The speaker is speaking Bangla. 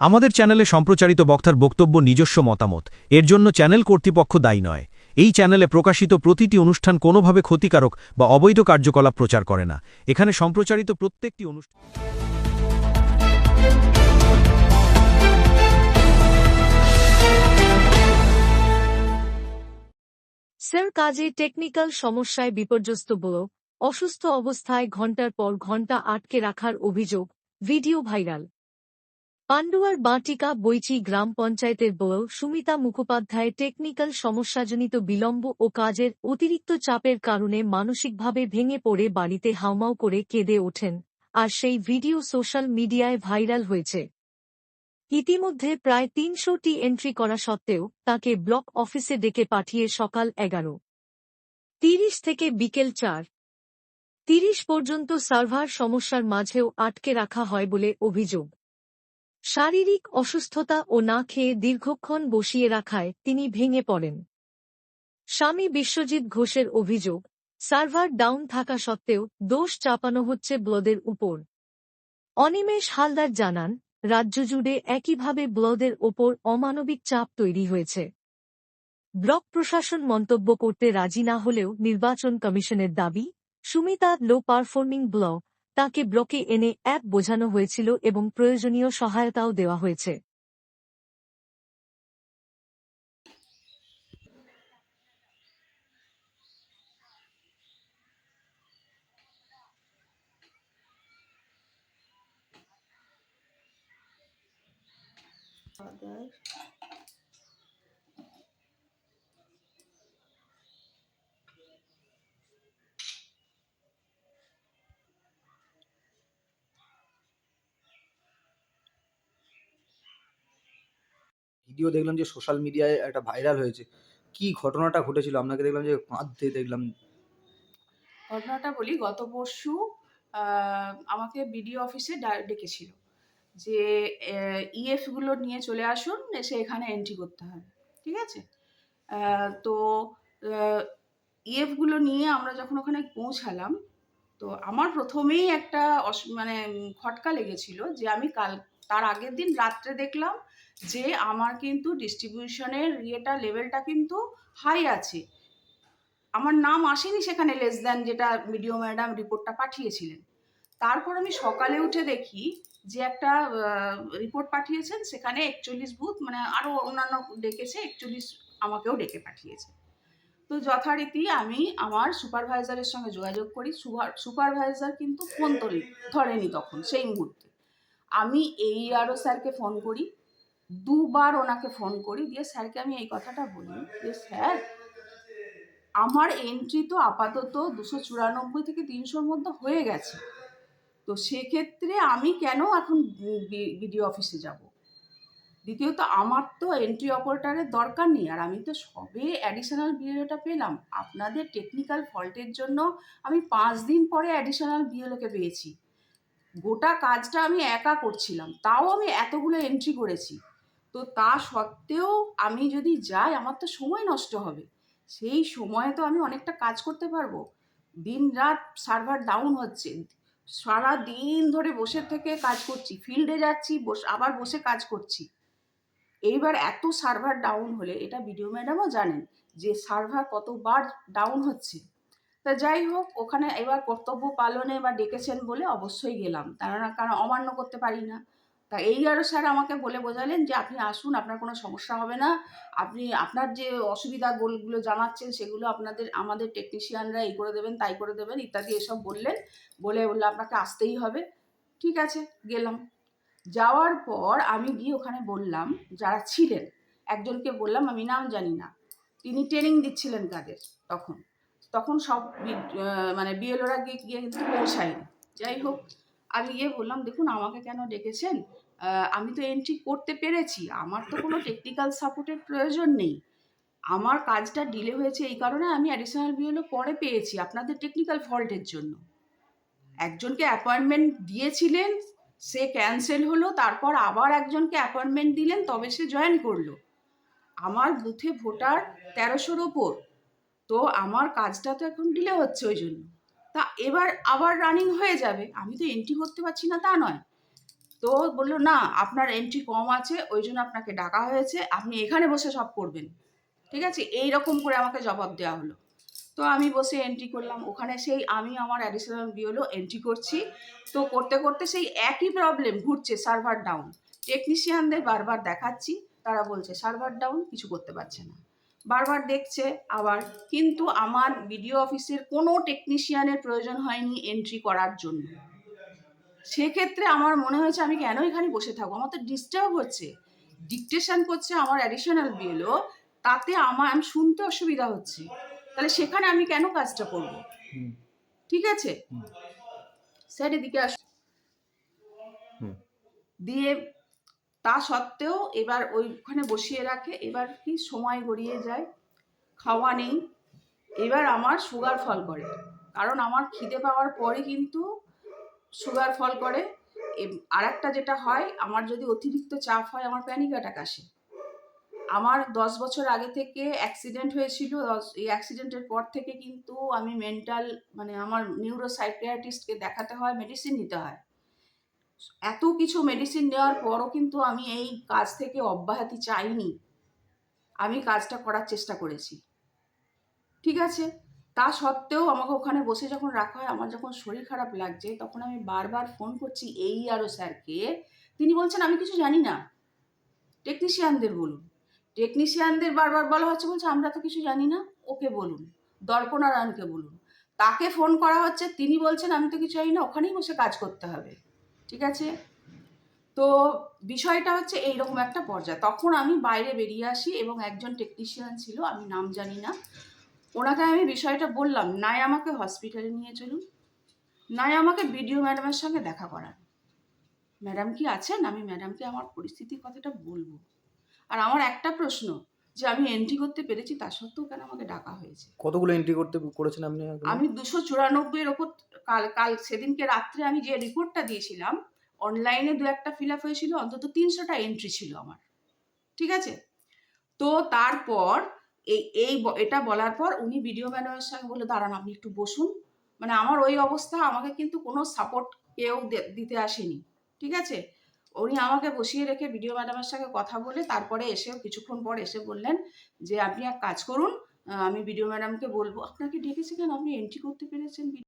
আমাদের চ্যানেলে সম্প্রচারিত বক্তার বক্তব্য নিজস্ব মতামত। এর জন্য চ্যানেল কর্তৃপক্ষ দায়ী নয়। এই চ্যানেলে প্রকাশিত প্রতিটি অনুষ্ঠান কোনোভাবে ক্ষতিকারক বা অবৈধ কার্যকলাপ প্রচার করে না। এখানে সম্প্রচারিত প্রত্যেকটি অনুষ্ঠান স্যার, কাজে টেকনিক্যাল সমস্যায় বিপর্যস্ত বল অসুস্থ অবস্থায় ঘণ্টার পর ঘণ্টা আটকে রাখার অভিযোগ, ভিডিও ভাইরাল। পান্ডুয়ার বাঁটিকা বৈচি গ্রাম পঞ্চায়েতের বউ সুমিতা মুখোপাধ্যায় টেকনিক্যাল সমস্যাজনিত বিলম্ব ও কাজের অতিরিক্ত চাপের কারণে মানসিকভাবে ভেঙে পড়ে বাড়িতে হাউমাউ করে কেঁদে ওঠেন, আর সেই ভিডিও সোশ্যাল মিডিয়ায় ভাইরাল হয়েছে। ইতিমধ্যে প্রায় তিনশোটি এন্ট্রি করা সত্ত্বেও তাকে ব্লক অফিসে ডেকে পাঠিয়ে সকাল এগারো। তিরিশ থেকে বিকেল চার। তিরিশ পর্যন্ত সার্ভার সমস্যার মাঝেও আটকে রাখা হয় বলে অভিযোগ। শারীরিক অসুস্থতা ও না খেয়ে দীর্ঘক্ষণ বসিয়ে রাখায় তিনি ভেঙে পড়েন। স্বামী বিশ্বজিৎ ঘোষের অভিযোগ, সার্ভার ডাউন থাকা সত্ত্বেও দোষ চাপানো হচ্ছে ব্লদের উপর। অনিমেষ হালদার জানান, রাজ্য জুড়ে একইভাবে ব্লদের ওপর অমানবিক চাপ তৈরি হয়েছে। ব্লক প্রশাসন মন্তব্য করতে রাজি না হলেও নির্বাচন কমিশনের দাবি, সুমিতা লো পারফর্মিং ব্লক তাকে ব্লকে এনে অ্যাপ বোঝানো হয়েছিল এবং প্রয়োজনীয় সহায়তাও দেওয়া হয়েছে। ভিডিও দেখলাম যে সোশ্যাল মিডিয়ায় একটা ভাইরাল হয়েছে। কি ঘটনাটা ঘটেছিল? আপনাকে দেখলাম যে কাঁদতে দেখলাম। ঘটনাটা বলি, গত পরশু আমাকে বিডিও অফিসে ডেকেছিল যে ইএফগুলো নিয়ে চলে আসুন, এসে এখানে এন্ট্রি করতে হবে ঠিক আছে? তো ইএফগুলো নিয়ে আমরা যখন ওখানে পৌঁছালাম, তো আমার প্রথমেই একটা মানে খটকা লেগেছিল যে আমি কাল, তার আগের দিন রাত্রে দেখলাম যে আমার কিন্তু ডিস্ট্রিবিউশনের ইয়েটা লেভেলটা কিন্তু হাই আছে। আমার নাম আসেনি সেখানে লেস দ্যান যেটা ভিডিও ম্যাডাম রিপোর্টটা পাঠিয়েছিলেন। তারপর আমি সকালে উঠে দেখি যে একটা রিপোর্ট পাঠিয়েছেন, সেখানে একচল্লিশ বুথ মানে আরও অন্যান্য ডেকেছে, একচল্লিশ আমাকেও ডেকে পাঠিয়েছে। তো যথারীতি আমি আমার সুপারভাইজারের সঙ্গে যোগাযোগ করি। সুপারভাইজার কিন্তু ফোন ধরেনি তখন, সেই মুহূর্তে। আমি এই আরও স্যারকে ফোন করি। দুবার ওনাকে ফোন করি, দিয়ে স্যারকে আমি এই কথাটা বলি, যে স্যার, আমার এন্ট্রি তো আপাতত দুশো চুরানব্বই থেকে তিনশোর মধ্যে হয়ে গেছে। তো সেক্ষেত্রে আমি কেন এখন বিডিও অফিসে যাব? দ্বিতীয়ত, আমার তো এন্ট্রি অপারেটারের দরকার নেই, আর আমি তো সবে অ্যাডিশনাল বিএলওটা পেলাম। আপনাদের টেকনিক্যাল ফল্টের জন্য আমি পাঁচ দিন পরে অ্যাডিশনাল বিএলওকে পেয়েছি। গোটা কাজটা আমি একা করছিলাম, তাও আমি এতগুলো এন্ট্রি করেছি। তো তা সত্ত্বেও আমি যদি যাই, আমার তো সময় নষ্ট হবে। সেই সময়ে তো আমি অনেকটা কাজ করতে পারব। দিন রাত সার্ভার ডাউন হচ্ছে। সারা দিন ধরে বসে থেকে কাজ করছি। ফিল্ডে যাচ্ছি, বস, আবার বসে কাজ করছি। এইবার এত সার্ভার ডাউন হলে, এটা ভিডিও ম্যাডামও জানেন যে সার্ভার কতবার ডাউন হচ্ছে। তা যাই হোক, ওখানে এবার কর্তব্য পালনে বা ডেকেছেন বলে অবশ্যই গেলাম। তারা কারণ অমান্য করতে পারি না। তা এই আরও স্যার আমাকে বলে বোঝালেন যে, আপনি আসুন, আপনার কোনো সমস্যা হবে না। আপনি, আপনার যে অসুবিধা গোলগুলো জানাচ্ছেন, সেগুলো আপনাদের, আমাদের টেকনিশিয়ানরা এই করে দেবেন, তাই করে দেবেন, ইত্যাদি এসব বললেন। বলে বললে, আপনাকে আসতেই হবে। ঠিক আছে, গেলাম। যাওয়ার পর আমি গিয়ে ওখানে বললাম, যারা ছিলেন, একজনকে বললাম, আমি নাম জানি না। তিনি ট্রেনিং দিচ্ছিলেন কাদের তখন। তখন সব মানে বিএলওরা গিয়ে গিয়ে কিন্তু পৌঁছায়নি। যাই হোক আমি গিয়ে বললাম, দেখুন, আমাকে কেন ডেকেছেন? আমি তো এন্ট্রি করতে পেরেছি। আমার তো কোনো টেকনিক্যাল সাপোর্টের প্রয়োজন নেই। আমার কাজটা ডিলে হয়েছে এই কারণে আমি অ্যাডিশনাল বিএলও পরে পেয়েছি আপনাদের টেকনিক্যাল ফল্টের জন্য। একজনকে অ্যাপয়েন্টমেন্ট দিয়েছিলেন, সে ক্যান্সেল হলো, তারপর আবার একজনকে অ্যাপয়েন্টমেন্ট দিলেন, তবে সে জয়েন করল। আমার বুথে ভোটার তেরোশোর ওপর। তো আমার কাজটা তো এখন ডিলে হচ্ছে ওই জন্য। তা এবার আবার রানিং হয়ে যাবে। আমি তো এন্ট্রি করতে পারছি না, তা নয়। তো বলল, না, আপনার এন্ট্রি কম আছে, ওই জন্য আপনাকে ডাকা হয়েছে। আপনি এখানে বসে সব করবেন। ঠিক আছে? এই রকম করে আমাকে জবাব দেওয়া হলো। তো আমি বসে এন্ট্রি করলাম। ওখানে সেই আমি, আমার অ্যাডিশনাল বিওলো এন্ট্রি করছি। তো করতে করতে সেই একই প্রবলেম ঘুরছে সার্ভার ডাউন টেকনিশিয়ানদের বারবার দেখাচ্ছি, তারা বলছে সার্ভার ডাউন কিছু করতে পারছে না। বারবার দেখছে আবার। কিন্তু আমার বিডিও অফিসের কোনো টেকনিশিয়ানের প্রয়োজন হয়নি এন্ট্রি করার জন্য। সেক্ষেত্রে আমার মনে হয়েছে আমি কেন এখানে বসে থাকব? আমার তো ডিস্টার্ব হচ্ছে। ডিকটেশন করছে আমার অ্যাডিশনাল বিএলও তাতে আমার আমি শুনতে অসুবিধা হচ্ছে। তাহলে সেখানে আমি কেন কাজটা করব? ঠিক আছে। স্যার এদিকে আস দিয়ে তা সত্ত্বেও এবার ওইখানে বসিয়ে রাখে, এবার কি সময় গড়িয়ে যায়? খাওয়া নেই। এবার আমার সুগার ফল করে। কারণ আমার খিদে পাওয়ার পরে কিন্তু সুগার ফল করে। আর একটা যেটা হয়, আমার যদি অতিরিক্ত চাপ হয়, আমার প্যানিক অ্যাটাক আসে। আমার দশ বছর আগে থেকে অ্যাক্সিডেন্ট হয়েছিল। এই অ্যাক্সিডেন্টের পর থেকে কিন্তু আমি মেন্টাল মানে আমার নিউরো সাইকিয়াট্রিস্টকে দেখাতে হয় মেডিসিন নিতে হয়। এত কিছু মেডিসিন নেওয়ার পরও কিন্তু আমি এই কাজ থেকে অব্যাহতি চাইনি। আমি কাজটা করার চেষ্টা করেছি। ঠিক আছে? তা সত্ত্বেও আমাকে ওখানে বসে যখন রাখা হয়, আমার যখন শরীর খারাপ লাগছে, তখন আমি বারবার ফোন করছি এই আরও স্যারকে। তিনি বলছেন, আমি কিছু জানি না। টেকনিশিয়ানদের বলুন। টেকনিশিয়ানদের বারবার বলা হচ্ছে, বলছে, আমরা তো কিছু জানি না। ওকে বলুন। দর্পনারায়ণকে বলুন। তাকে ফোন করা হচ্ছে, তিনি বলছেন, আমি তো কিছু জানি না। ওখানেই বসে কাজ করতে হবে। ঠিক আছে? তো বিষয়টা হচ্ছে এইরকম একটা পর্যায়ে। তখন আমি বাইরে বেরিয়ে আসি এবং একজন টেকনিশিয়ান ছিল আমি নাম জানি না। ওনাকে আমি বিষয়টা বললাম নাই আমাকে হসপিটালে নিয়ে চলুন। নাই আমাকে বিডিও ম্যাডামের সঙ্গে দেখা করান। ম্যাডাম কি আছেন? আমি ম্যাডামকে আমার পরিস্থিতির কথাটা বলব। আর আমার একটা প্রশ্ন যে আমি এন্ট্রি করতে পেরেছি তা সত্ত্বেও কেন আমাকে ডাকা হয়েছে? কতগুলো এন্ট্রি করতে করেছেন আপনি? আমি দুশো চুরানব্বইয়ের ওপর কাল কাল সেদিনকে রাত্রে আমি যে রিপোর্টটা দিয়েছিলাম অনলাইনে দু একটা ফিল আপ হয়েছিল, অন্তত তিনশোটা এন্ট্রি ছিল আমার। ঠিক আছে? তো তারপর এই এই এটা বলার পর উনি ভিডিও ম্যাডামের সঙ্গে বলে দাঁড়ান, আপনি একটু বসুন। মানে আমার ওই অবস্থা, আমাকে কিন্তু কোনো সাপোর্ট কেউ দিতে আসেনি। ঠিক আছে? উনি আমাকে বসিয়ে রেখে ভিডিও ম্যাডামের সঙ্গে কথা বলে তারপরে এসে কিছুক্ষণ পর এসে বললেন যে, আপনি এক কাজ করুন আমি ভিডিও ম্যাডামকে বলব। আপনাকে ডেকেছে কেন? আপনি এন্ট্রি করতে পেরেছেন